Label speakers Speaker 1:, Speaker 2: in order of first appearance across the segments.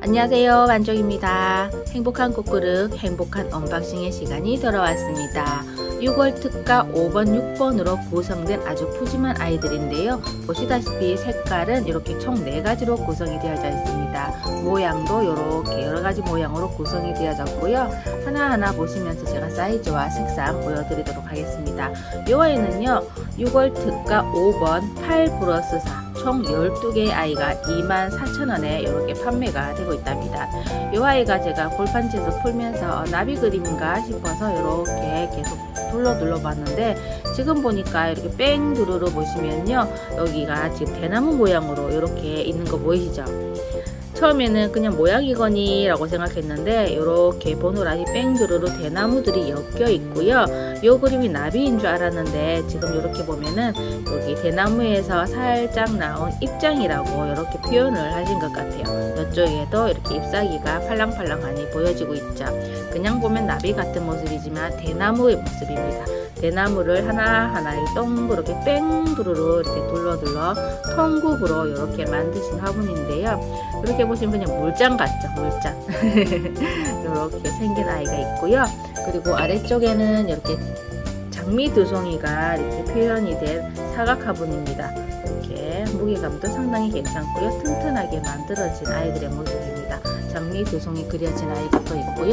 Speaker 1: 안녕하세요. 만족입니다. 행복한 꽃그릇 행복한 언박싱의 시간이 돌아왔습니다. 6월 특가 5번 6번으로 구성된 아주 푸짐한 아이들인데요. 보시다시피 색깔은 이렇게 총 4가지로 구성이 되어져 있습니다. 모양도 이렇게 여러가지 모양으로 구성이 되어졌고요. 하나하나 보시면서 제가 사이즈와 색상 보여드리도록 하겠습니다. 이 아이는요 6월 특가 5번 8 플러스 4 총 12개의 아이가 24,000원에 이렇게 판매가 되고 있답니다. 이 아이가 제가 골판지에서 풀면서 어, 나비 그림인가 싶어서 이렇게 계속 둘러 둘러 봤는데 지금 보니까 이렇게 뺑 두루루 보시면요 여기가 지금 대나무 모양으로 이렇게 있는 거 보이시죠? 처음에는 그냥 모양이거니 라고 생각했는데 이렇게 보노라지 뺑두루루 대나무들이 엮여 있고요. 이 그림이 나비인 줄 알았는데 지금 이렇게 보면은 여기 대나무에서 살짝 나온 입장이라고 이렇게 표현을 하신 것 같아요. 이쪽에도 이렇게 잎사귀가 팔랑팔랑하니 보여지고 있죠. 그냥 보면 나비 같은 모습이지만 대나무의 모습입니다 대나무를 하나하나 동그랗게 뺑두루루 이렇게 둘러둘러 통굽으로 이렇게 만드신 화분인데요. 이렇게 보시면 그냥 물장 같죠 물장. 이렇게 생긴 아이가 있고요. 그리고 아래쪽에는 이렇게 장미 두 송이가 이렇게 표현이 된 사각 화분입니다. 이렇게 무게감도 상당히 괜찮고요. 튼튼하게 만들어진 아이들의 모습 입니다 장미 두 송이 그려진 아이가 또 있고요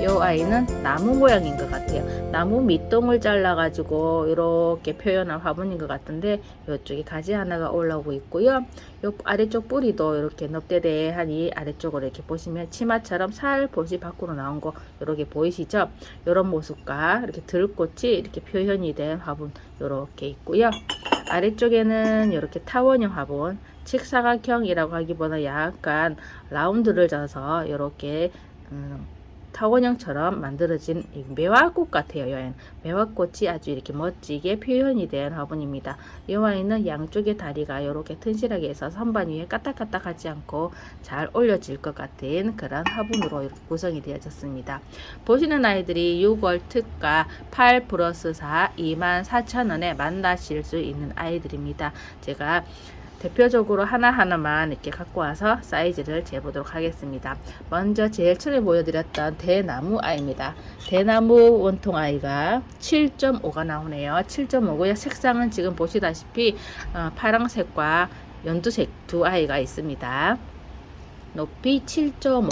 Speaker 1: 이 아이는 나무 모양인 것 같아요 나무 밑동을 잘라 가지고 이렇게 표현한 화분인 것 같은데 이쪽에 가지 하나가 올라오고 있고요 요 아래쪽 뿌리도 이렇게 넙대대하니 아래쪽으로 이렇게 보시면 치마처럼 살포시 밖으로 나온 거 이렇게 보이시죠? 이런 모습과 이렇게 들꽃이 이렇게 표현이 된 화분 이렇게 있고요. 아래쪽에는 이렇게 타원형 화분 직사각형이라고 하기보다 약간 라운드를 져서 이렇게 음, 타원형처럼 만들어진 이 매화꽃 같아요. 여행 매화꽃이 아주 이렇게 멋지게 표현이 된 화분입니다. 이 와인은 양쪽의 다리가 이렇게 튼실하게 해서 선반 위에 까딱까딱하지 않고 잘 올려질 것 같은 그런 화분으로 이렇게 구성이 되어졌습니다. 보시는 아이들이 6월 특가 8 플러스 4 24,000원에 만나실 수 있는 아이들입니다. 제가 대표적으로 하나하나만 이렇게 갖고 와서 사이즈를 재보도록 하겠습니다. 먼저 제일 처음에 보여드렸던 대나무 아이입니다. 대나무 원통 아이가 7.5가 나오네요. 7.5고요. 색상은 지금 보시다시피 어, 파랑색과 연두색 두 아이가 있습니다. 높이 7.5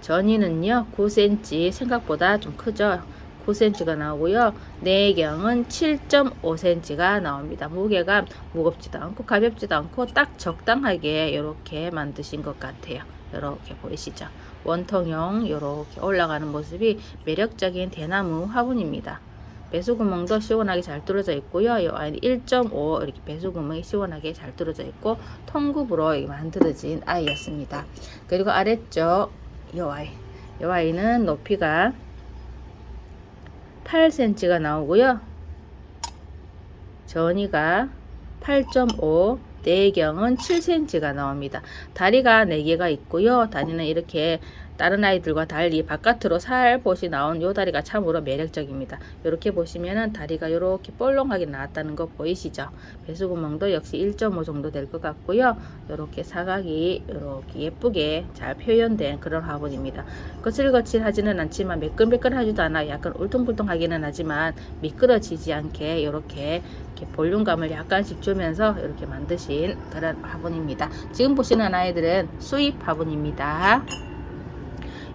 Speaker 1: 전이는요 9cm 생각보다 좀 크죠 9cm가 나오고요. 내경은 7.5cm가 나옵니다. 무게가 무겁지도 않고 가볍지도 않고 딱 적당하게 이렇게 만드신 것 같아요. 이렇게 보이시죠? 원통형 이렇게 올라가는 모습이 매력적인 대나무 화분입니다. 배수구멍도 시원하게 잘 뚫어져 있고요. 이 아이는 1.5 이렇게 배수구멍이 시원하게 잘 뚫어져 있고 통굽으로 만들어진 아이였습니다. 그리고 아래쪽 이 아이, 이 아이는 높이가 8cm가 나오고요. 전이가 8.5 내경은 7cm가 나옵니다. 다리가 4개가 있고요. 다리는 이렇게 다른 아이들과 달리 바깥으로 살포시 나온 요 다리가 참으로 매력적입니다. 이렇게 보시면은 다리가 이렇게 볼롱하게 나왔다는 거 보이시죠? 배수구멍도 역시 1.5 정도 될 것 같고요. 이렇게 사각이 이렇게 예쁘게 잘 표현된 그런 화분입니다. 거칠거칠하지는 않지만 매끈매끈하지도 않아 약간 울퉁불퉁하기는 하지만 미끄러지지 않게 이렇게 볼륨감을 약간씩 주면서 이렇게 만드신 그런 화분입니다. 지금 보시는 아이들은 수입 화분입니다.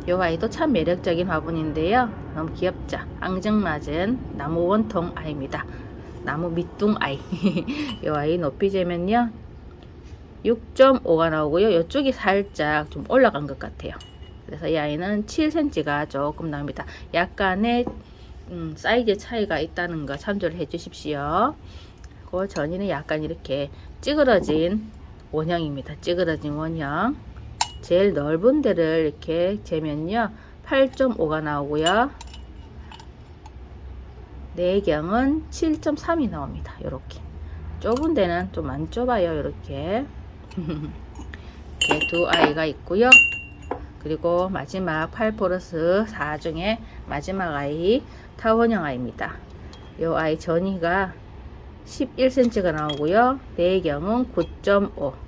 Speaker 1: 이 아이도 참 매력적인 화분인데요. 너무 귀엽죠? 앙증맞은 나무 원통 아이입니다. 나무 밑둥 아이. 이 아이 높이 재면요. 6.5가 나오고요. 이쪽이 살짝 좀 올라간 것 같아요. 그래서 이 아이는 7cm가 조금 나옵니다. 약간의 음, 사이즈 차이가 있다는 거 참조를 해 주십시오. 그 전이는 약간 이렇게 찌그러진 원형입니다. 찌그러진 원형. 제일 넓은 데를 이렇게 재면요. 8.5가 나오고요. 내경은 7.3이 나옵니다. 이렇게. 좁은 데는 좀 안 좁아요. 이렇게. 이렇게 두 아이가 있고요. 그리고 마지막 8포러스 4 중에 마지막 아이 타원형 아이입니다. 이 아이 전이가 11cm가 나오고요. 내경은 9.5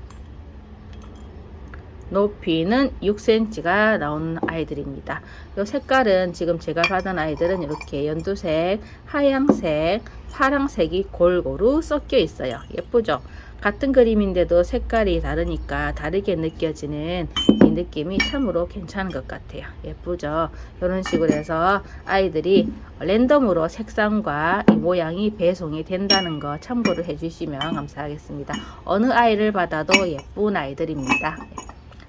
Speaker 1: 높이는 6cm가 나오는 아이들입니다. 이 색깔은 지금 제가 받은 아이들은 이렇게 연두색, 하양색, 파랑색이 골고루 섞여 있어요. 예쁘죠? 같은 그림인데도 색깔이 다르니까 다르게 느껴지는 이 느낌이 참으로 괜찮은 것 같아요. 예쁘죠? 이런 식으로 해서 아이들이 랜덤으로 색상과 이 모양이 배송이 된다는 거 참고를 해주시면 감사하겠습니다. 어느 아이를 받아도 예쁜 아이들입니다.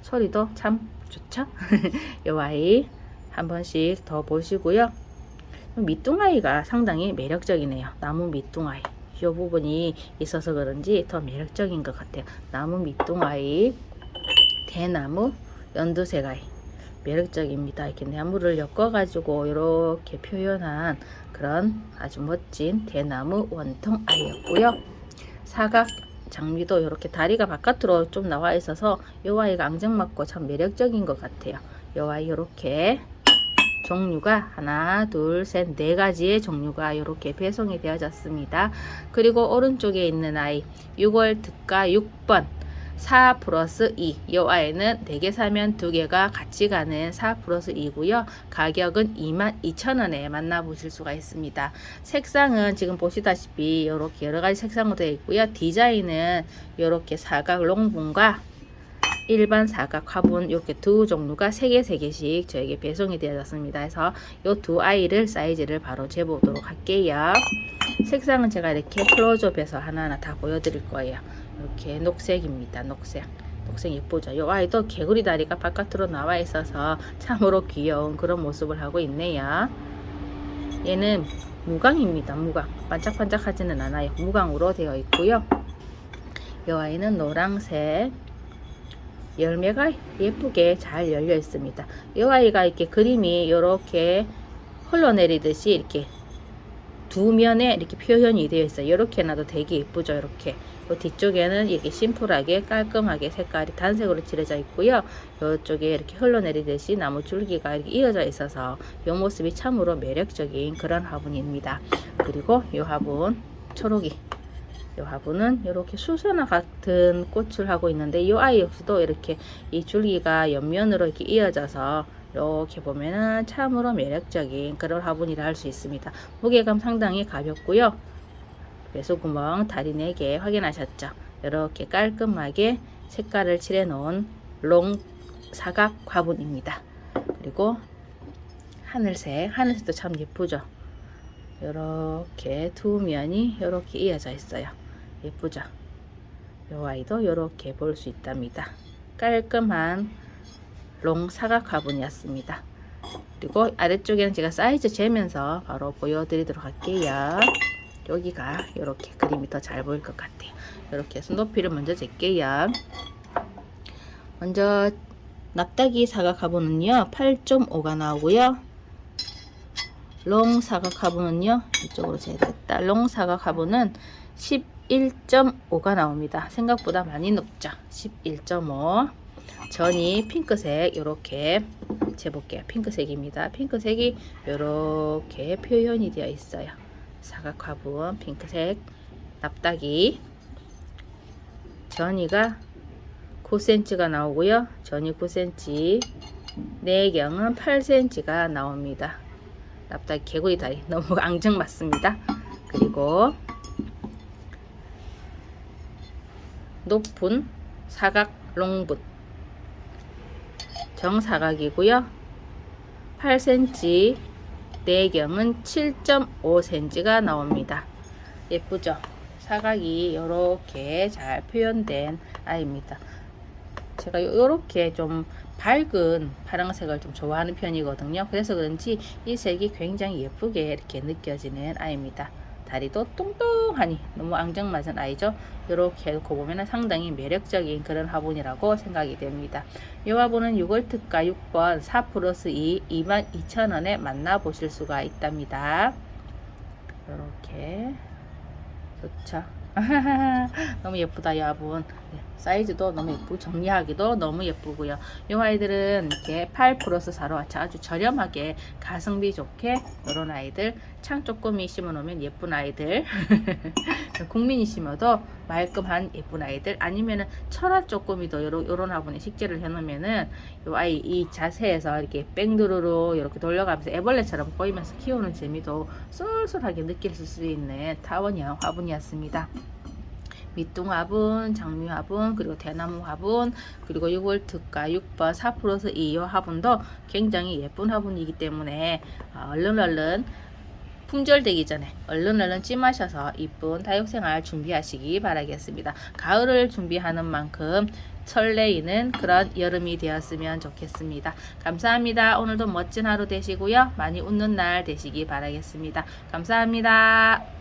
Speaker 1: 소리도 참 좋죠? 이 아이 한 번씩 더 보시고요. 밑둥아이가 상당히 매력적이네요. 나무 밑둥아이. 이 부분이 있어서 그런지 더 매력적인 것 같아요. 나무 밑둥아이, 대나무, 연두색아이. 매력적입니다. 이렇게 나무를 엮어가지고 이렇게 표현한 그런 아주 멋진 대나무 원통 아이였고요. 사각 장미도 이렇게 다리가 바깥으로 좀 나와 있어서 이 아이가 앙증맞고 참 매력적인 것 같아요. 이 아이 이렇게 종류가 하나, 둘, 셋, 네 가지의 종류가 이렇게 배송이 되어졌습니다. 그리고 오른쪽에 있는 아이 6월 특가 6번 4 플러스 2. 이 아이는 4개 사면 2개가 같이 가는 4 플러스 2고요. 가격은 22,000원에 만나보실 수가 있습니다. 색상은 지금 보시다시피 이렇게 여러 가지 색상으로 되어 있고요. 디자인은 이렇게 사각 롱분과 일반 사각 화분 이렇게 두 종류가 3개 3개씩 저에게 배송이 되어졌습니다. 그래서 이 두 아이를 사이즈를 바로 재보도록 할게요. 색상은 제가 이렇게 클로즈업해서 하나하나 다 보여드릴 거예요. 이렇게 녹색입니다. 녹색. 녹색 예쁘죠? 이 아이도 개구리 다리가 바깥으로 나와 있어서 참으로 귀여운 그런 모습을 하고 있네요. 얘는 무광입니다. 무광. 반짝반짝하지는 않아요. 무광으로 되어 있고요. 이 아이는 노랑색. 열매가 예쁘게 잘 열려 있습니다. 이 아이가 이렇게 그림이 이렇게 흘러내리듯이 이렇게 두 면에 이렇게 표현이 되어 있어요. 이렇게 놔도 되게 예쁘죠. 이렇게. 그 뒤쪽에는 이렇게 심플하게 깔끔하게 색깔이 단색으로 칠해져 있고요. 이쪽에 이렇게 흘러내리듯이 나무 줄기가 이렇게 이어져 있어서 이 모습이 참으로 매력적인 그런 화분입니다. 그리고 이 화분 초록이 이 화분은 이렇게 수선화 같은 꽃을 하고 있는데 이 아이 역시도 이렇게 이 줄기가 옆면으로 이렇게 이어져서 이렇게 보면은 참으로 매력적인 그런 화분이라 할 수 있습니다. 무게감 상당히 가볍고요. 배수구멍 다리 4개 확인하셨죠? 이렇게 깔끔하게 색깔을 칠해 놓은 롱 사각 화분입니다. 그리고 하늘색, 하늘색도 참 예쁘죠? 이렇게 두 면이 이렇게 이어져 있어요. 예쁘죠? 이 아이도 이렇게 볼 수 있답니다. 깔끔한 롱 사각 화분이었습니다. 그리고 아래쪽에는 제가 사이즈 재면서 바로 보여드리도록 할게요. 여기가 이렇게 그림이 더 잘 보일 것 같아요. 이렇게 해서 높이를 먼저 잴게요. 먼저 납작이 사각 화분은요 8.5가 나오고요. 롱 사각 화분은요 이쪽으로 재야겠다. 롱 사각 화분은 11.5가 나옵니다. 생각보다 많이 높죠. 11.5 전이 핑크색 이렇게 재볼게요. 핑크색입니다. 핑크색이 이렇게 표현이 되어 있어요. 사각 화분 핑크색 납작이 전이가 9cm가 나오고요. 전이 9cm 내경은 8cm가 나옵니다. 납작 개구리 다리 너무 앙증 맞습니다. 그리고 높은 사각 롱붓 정사각이고요. 8cm 내경은 7.5cm가 나옵니다. 예쁘죠? 사각이 이렇게 잘 표현된 아이입니다. 제가 이렇게 좀 밝은 파란색을 좀 좋아하는 편이거든요. 그래서 그런지 이 색이 굉장히 예쁘게 이렇게 느껴지는 아이입니다. 다리도 뚱뚱하니 너무 앙증맞은 아이죠. 이렇게 놓고 보면 상당히 매력적인 그런 화분이라고 생각이 됩니다. 이 화분은 6월 특가 6번 4 플러스 2 22,000원에 만나보실 수가 있답니다. 이렇게 좋죠. 너무 예쁘다 이 화분. 네. 사이즈도 너무 예쁘고 정리하기도 너무 예쁘고요. 이 아이들은 이렇게 8 플러스 4로 아주 저렴하게 가성비 좋게 이런 아이들 창 쪼꼬미 심어놓으면 예쁜 아이들 국민이 심어도 말끔한 예쁜 아이들 아니면은 철화 쪼꼬미도 요런, 화분에 식재를 해놓으면은 요 아이 이 자세에서 이렇게 뺑두루로 이렇게 돌려가면서 애벌레처럼 보이면서 키우는 재미도 쏠쏠하게 느낄 수 있는 타원형 화분이었습니다. 밑둥 화분, 장미 화분, 그리고 대나무 화분, 그리고 6월 특가 6번 4 플러스 2 화분도 굉장히 예쁜 화분이기 때문에 어, 얼른 얼른 품절되기 전에 얼른 얼른 찜하셔서 이쁜 다육생활 준비하시기 바라겠습니다. 가을을 준비하는 만큼 설레이는 그런 여름이 되었으면 좋겠습니다. 감사합니다. 오늘도 멋진 하루 되시고요. 많이 웃는 날 되시기 바라겠습니다. 감사합니다.